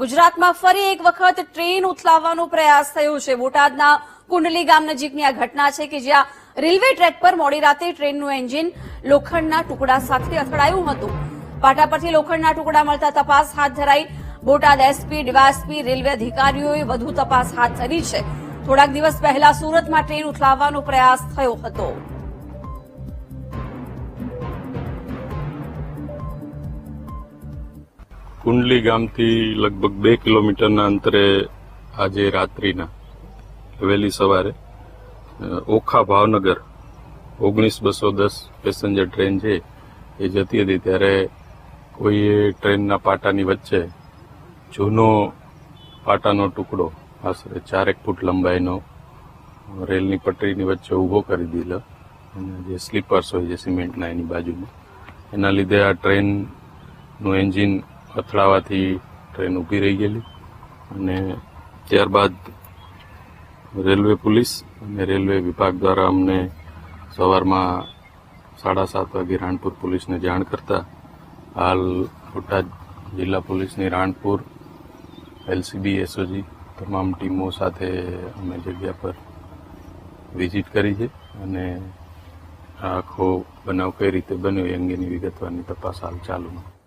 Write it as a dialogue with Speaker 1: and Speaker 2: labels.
Speaker 1: ગુજરાતમાં ફરી એક વખત ટ્રેન ઉથલાવવાનો પ્રયાસ થયો છે. બોટાદના કુંડલી ગામ નજીકની આ ઘટના છે કે જ્યાં રેલવે ટ્રેક પર મોડી રાતે ટ્રેનનું એન્જિન લોખંડના ટુકડા સાથે અથડાયું હતું. પાટા પરથી લોખંડના ટુકડા મળતા તપાસ હાથ ધરાઈ બોટાદ એસપી, ડીવાયએસપી, રેલવે અધિકારીઓએ વધુ તપાસ હાથ ધરી છે. થોડાક દિવસ પહેલા સુરતમાં ટ્રેન ઉથલાવવાનો પ્રયાસ થયો હતો.
Speaker 2: કુંડલી ગામથી લગભગ બે કિલોમીટરના અંતરે આજે રાત્રિના, વહેલી સવારે ઓખા ભાવનગર, ઓગણીસ બસો દસ પેસેન્જર ટ્રેન છે, એ જતી હતી ત્યારે કોઈએ ટ્રેનના પાટાની વચ્ચે જૂનો પાટાનો ટુકડો, આશરે ચારેક ફૂટ લંબાઈનો, રેલની પટરીની વચ્ચે ઊભો કરી દીધો અને જે સ્લીપર્સ હોય છે સિમેન્ટના એની બાજુમાં, એના લીધે આ ટ્રેનનું એન્જિન અથડાવાથી ટ્રેન ઊભી રહી ગયેલી અને ત્યારબાદ રેલવે પોલીસ અને રેલવે વિભાગ દ્વારા અમને સવારમાં સાડા સાત વાગે રાણપુર પોલીસને જાણ કરતા હાલ બોટાદ જિલ્લા પોલીસની રાણપુર, એલસીબી, એસઓજી તમામ ટીમો સાથે અમે જગ્યા પર વિઝિટ કરી છે અને આખો બનાવ કઈ રીતે બન્યો એ અંગેની વિગતવારની તપાસ હાલ ચાલુમાં.